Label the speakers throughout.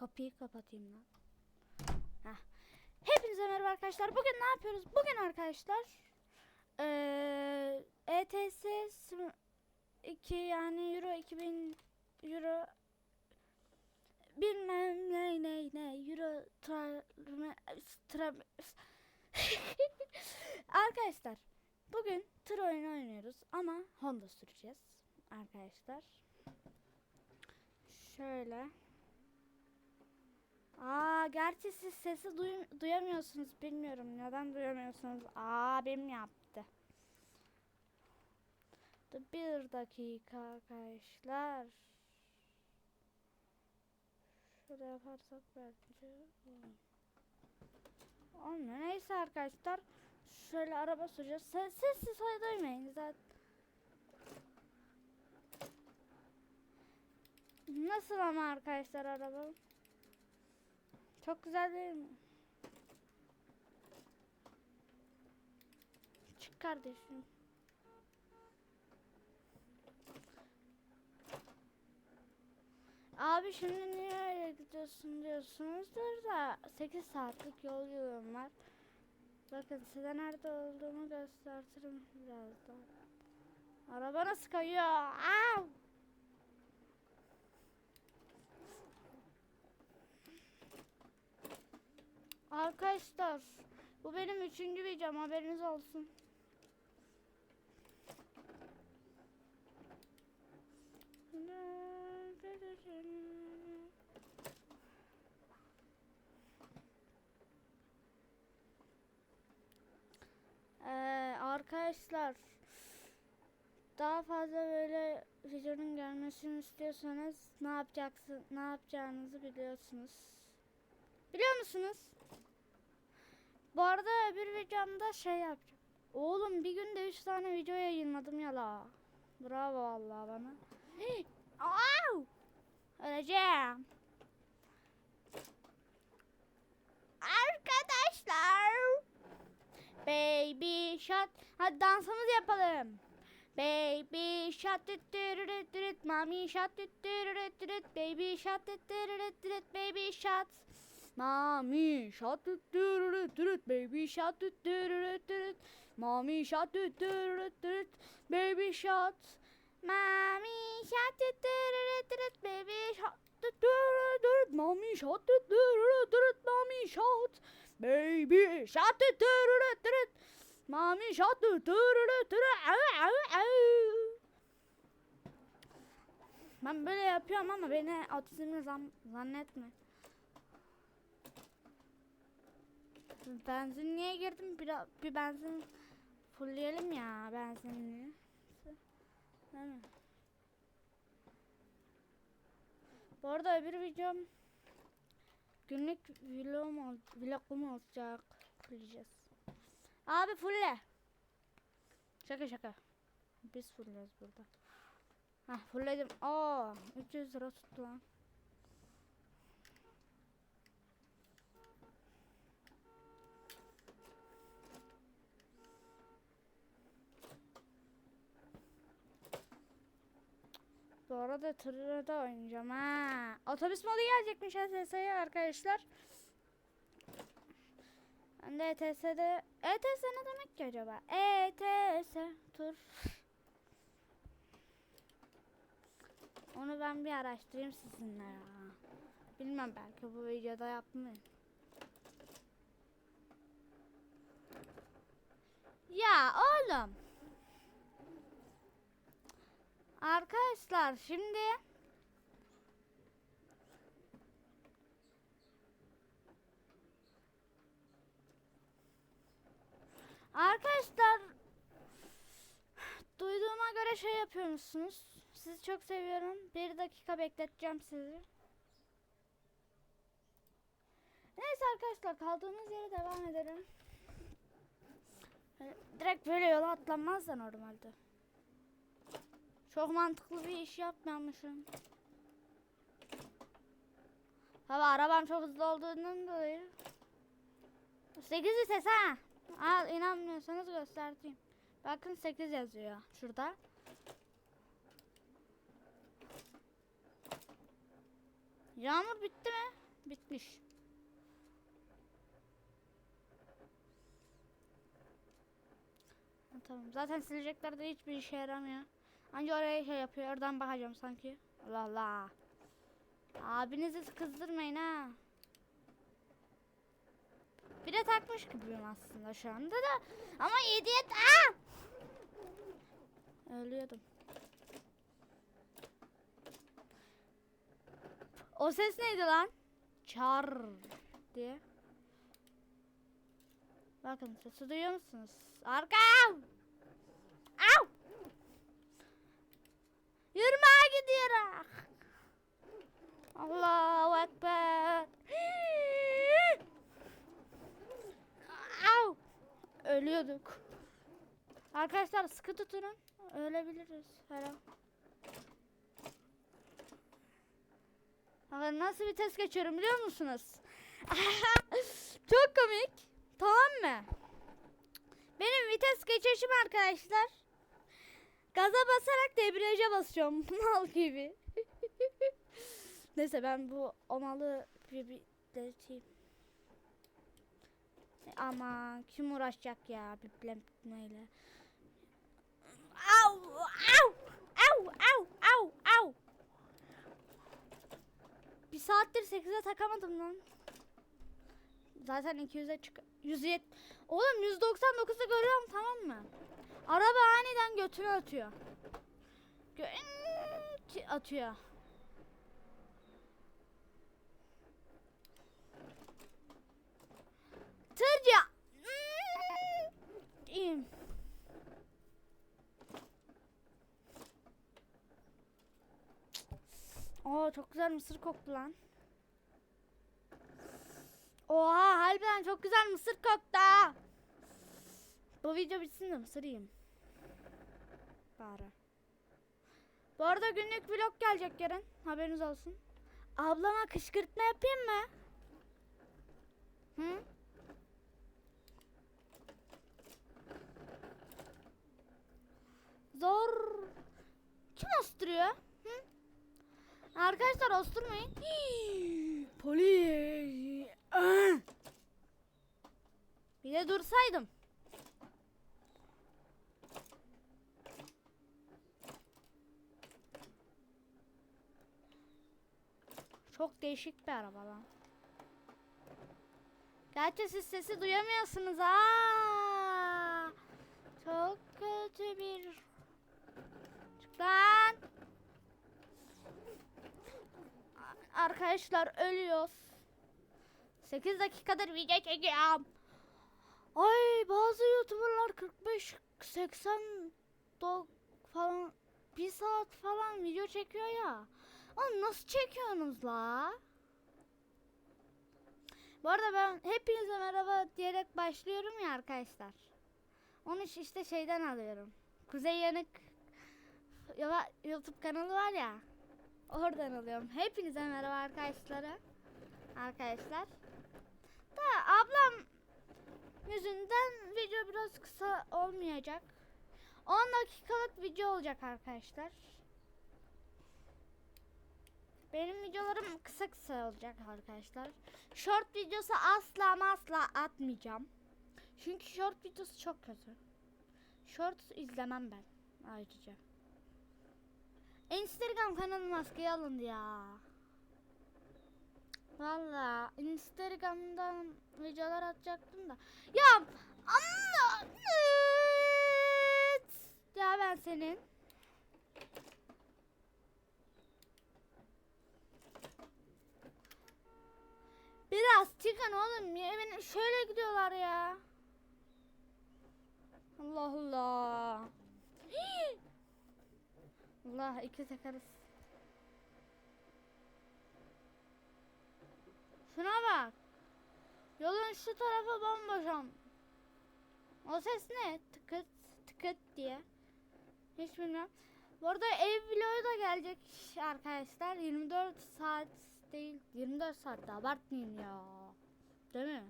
Speaker 1: Kapıyı kapatayım lan. Heh. Hepinize merhaba arkadaşlar. Bugün ne yapıyoruz? Bugün arkadaşlar eee ETS 2 yani Euro 2000 Euro bilmem ne ne ne Euro tra, tra, Arkadaşlar bugün tır oyunu oynuyoruz ama Honda süreceğiz arkadaşlar. Şöyle. Aa gerçi siz sesi duy- duyamıyorsunuz bilmiyorum neden duyamıyorsunuz. Abim yaptı. Bir dakika arkadaşlar. Şöyle yaparsak bence. Olmuyor. Neyse arkadaşlar. Şöyle araba süreceğiz. Ses, sessiz duymayın zaten. Nasıl ama arkadaşlar araba? Çok güzel değil mi? Çık kardeşim. Abi şimdi niye gidiyorsun diyorsunuzdur da 8 saatlik yol yolum var. Bakın size nerede olduğumu göstertirim birazdan. Araba nasıl kayıyor? Aa! Arkadaşlar bu benim üçüncü videom haberiniz olsun. Ee, arkadaşlar daha fazla böyle videonun gelmesini istiyorsanız ne yapacaksın ne yapacağınızı biliyorsunuz. Biliyor musunuz? Bu arada bir videomda şey yapacağım. Oğlum bir günde 3 tane video yayınladım ya la. Bravo vallahi bana. Au! Öleceğim. Arkadaşlar. Baby shot. Hadi dansımızı yapalım. Baby shot dürüt mami shot düt dürürüt dürüt baby shot düt dürürüt dürüt baby shot mami shot düt dürürüt baby shot düt dürürüt dürüt. Mami shot düt dürürüt dürüt baby shot mami shot düt dürürüt dürüt baby shot düt dürürüt mami shot düt dürürüt dürüt mami shot baby shot düt dürürüt dürüt Mami shot düt dürürüt dürüt. Au au au. Ben böyle yapıyorum ama beni otizmli zan zannetme. Benzinliğe girdim bir, bir benzin fullleyelim ya benzinliği. Değil mi? Bu arada öbür videom günlük vlogum, vlogum olacak. Fulleyeceğiz. Abi fulle. Şaka şaka. Biz fulleriz burada. Hah fullledim. Aa 300 lira tuttu lan. Bu arada tırda da oynayacağım ha. Otobüs modu gelecekmiş SS'ye arkadaşlar. Ben de ETS'de... ETS ne demek ki acaba? ETS tur. Onu ben bir araştırayım sizinle ya. Bilmem belki bu videoda yapmayayım. Ya oğlum. Arkadaşlar şimdi Arkadaşlar duyduğuma göre şey yapıyormuşsunuz. Sizi çok seviyorum. Bir dakika bekleteceğim sizi. Neyse arkadaşlar kaldığımız yere devam edelim. Direkt böyle yola atlanmaz da normalde. Çok mantıklı bir iş yapmamışım. Tabi arabam çok hızlı olduğundan dolayı. 8 ses ha. Al inanmıyorsanız göstereyim. Bakın 8 yazıyor şurada. Yağmur bitti mi? bitmiş. Tamam. Zaten silecekler de hiçbir işe yaramıyor. Anca oraya şey yapıyor. Oradan bakacağım sanki. Allah Allah. Abinizi kızdırmayın ha. Bir de takmış gibiyim aslında şu anda da. Ama yediye... Aa! Ölüyordum. O ses neydi lan? Çar diye. Bakın sesi duyuyor musunuz? Arkam! Allahu Ekber. Au! Ölüyorduk. Arkadaşlar sıkı tutunun. Ölebiliriz her. Bakın nasıl vites geçiyorum biliyor musunuz? Çok komik. Tamam mı? Benim vites geçişim arkadaşlar. Gaza basarak debriyaja basıyorum. Mal gibi. Neyse ben bu omalı bir bir deleteyim. Aman kim uğraşacak ya biplemeyle. Au au au au au au. Bir saattir 8'e takamadım lan. Zaten 200'e çık 107 Oğlum 199'u görüyorum tamam mı? Araba aniden götünü atıyor. Gö atıyor. Oo çok güzel mısır koktu lan. Oha harbiden çok güzel mısır koktu. Bu video bitsin de mısır yiyeyim. Bari. Bu arada günlük vlog gelecek yarın. Haberiniz olsun. Ablama kışkırtma yapayım mı? Hı? Zor. Kim osturuyor? Hı? Arkadaşlar osturmayın. Polis. Ah! Bir de dursaydım. Çok değişik bir araba lan. Gerçi siz sesi duyamıyorsunuz ha. Çok kötü bir... Çık lan. Arkadaşlar ölüyoruz. 8 dakikadır video çekiyorum. Ay bazı youtuberlar 45 80 do falan bir saat falan video çekiyor ya. Oğlum nasıl çekiyorsunuz la? Bu arada ben hepinize merhaba diyerek başlıyorum ya arkadaşlar. Onu iş- işte şeyden alıyorum. Kuzey Yanık ya YouTube kanalı var ya. Oradan alıyorum. Hepinize merhaba arkadaşlara. Arkadaşlar. Da ablam yüzünden video biraz kısa olmayacak. 10 dakikalık video olacak arkadaşlar. Benim videolarım kısa kısa olacak arkadaşlar. Short videosu asla asla atmayacağım. Çünkü short videosu çok kötü. Short izlemem ben ayrıca. Instagram kanalı maskeyi alındı ya. Valla Instagram'dan videolar atacaktım da. Ya anla. Ya ben senin. Biraz çıkın oğlum ya. Beni şöyle gidiyorlar ya. Allah Allah. Allah iki tekerlek. Şuna bak. Yolun şu tarafı bomboşam. O ses ne? Tıkıt tıkıt diye. Hiç bilmiyorum. Bu arada ev vlogu da gelecek arkadaşlar. 24 saat değil. 24 saatte abartmayın ya. Değil mi?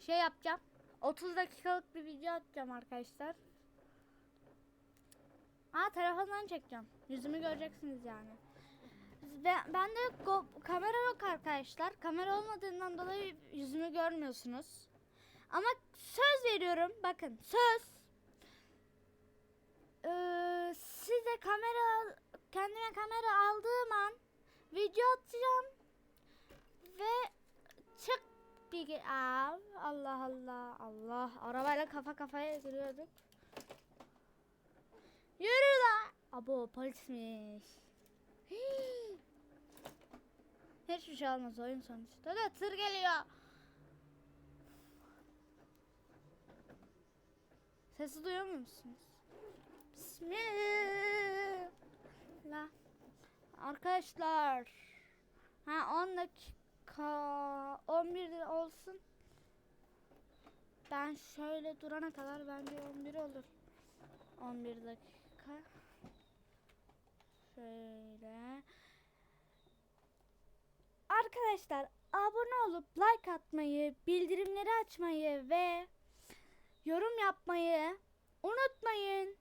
Speaker 1: Şey yapacağım. 30 dakikalık bir video atacağım arkadaşlar. Aa telefondan çekeceğim. Yüzümü göreceksiniz yani. Ben, de kamera yok arkadaşlar. Kamera olmadığından dolayı yüzümü görmüyorsunuz. Ama söz veriyorum. Bakın söz. Ee, size kamera kendime kamera aldığım an video atacağım ve çık bir Aa, Allah Allah Allah arabayla kafa kafaya giriyorduk. Yürü lan. Abo polismiş. Hii. Hiçbir şey olmaz oyun sonuçta da tır geliyor. Sesi duyuyor musunuz? Bismillah. Arkadaşlar. Ha 10 dakika 11 olsun. Ben şöyle durana kadar bence 11 olur. 11 dakika. Şöyle. Arkadaşlar abone olup like atmayı, bildirimleri açmayı ve yorum yapmayı unutmayın.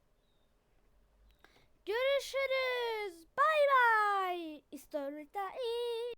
Speaker 1: Görüşürüz. Bay bay. Story time.